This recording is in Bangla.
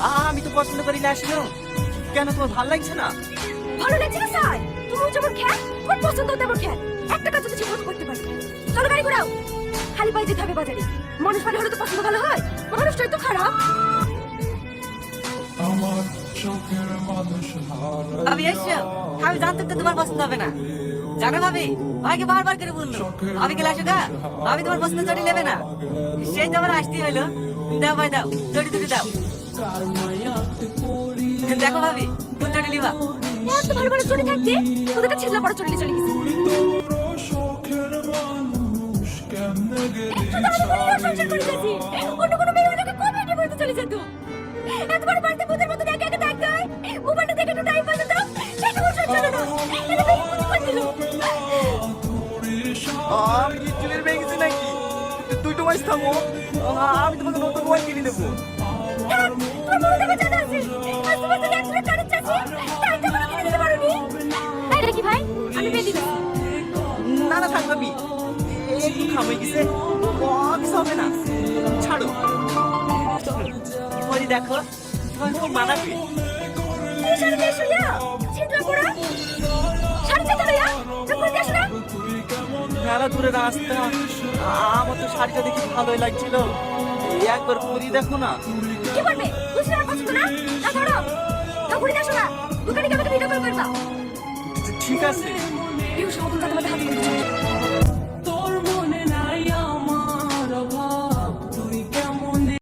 আমি তো পছন্দ করি না আসলো কেন তোমার ভালো লাগছে না? ভালো লাগছে না স্যার। তুমি যেমন খেল তোমার পছন্দ তেমন খেল একটা কাজ যদি জীবন করতে পারি চলো গাড়ি ঘোরাও। খালি পায়ে যেতে আমার চোখের মানুষ ভাবি এসো আমি জানতাম তো তোমার পছন্দ হবে না। জানো ভাবি ভাইকে বারবার করে বলল। ভাবি গেলে আসো গা ভাবি তোমার পছন্দ চড়ি নেবে না। সেই তো আমার আসতেই হইল। দাও ভাই দাও। চড়ি দুটি দাও। দেখো ভাবি কোন চড়ি লিবা এত ভালো ভালো চলে থাকতে তোদের কাছে ছিলা পড়া চলে চলে গেছে। চোখের মানুষ কেমনে গেলি একটু তাড়াতাড়ি করে সংসার করে গেছি অন্য কোনো মেয়ে হলে কবে এনে বলতে চলে যেত এতবার বাড়িতে ভূতের মতো একা একা থাকতে হয়। মোবাইলটা দেখে একটু টাইম পাস দাও সেটা বলছো চলো না এটা বেশি করে দিল। আমি কি চুলের বেয়ে গেছি নাকি? তুই তো থামো। আমি তোমাকে নতুন মোবাইল একটু খামে গেছে কিছু হবে না। ছাড়ো। পরি দেখো তোমার খুব মানাবে। মেলা দূরে রাস্তা। আমার তো শাড়িটা দেখে ভালোই লাগছিল। একবার পরি দেখো না। কি করবে বুঝলে আমার না? না ধরো। না ঘুরে আসো না। দোকানে গিয়ে ভিডিও কল করবা। ঠিক আছে। করে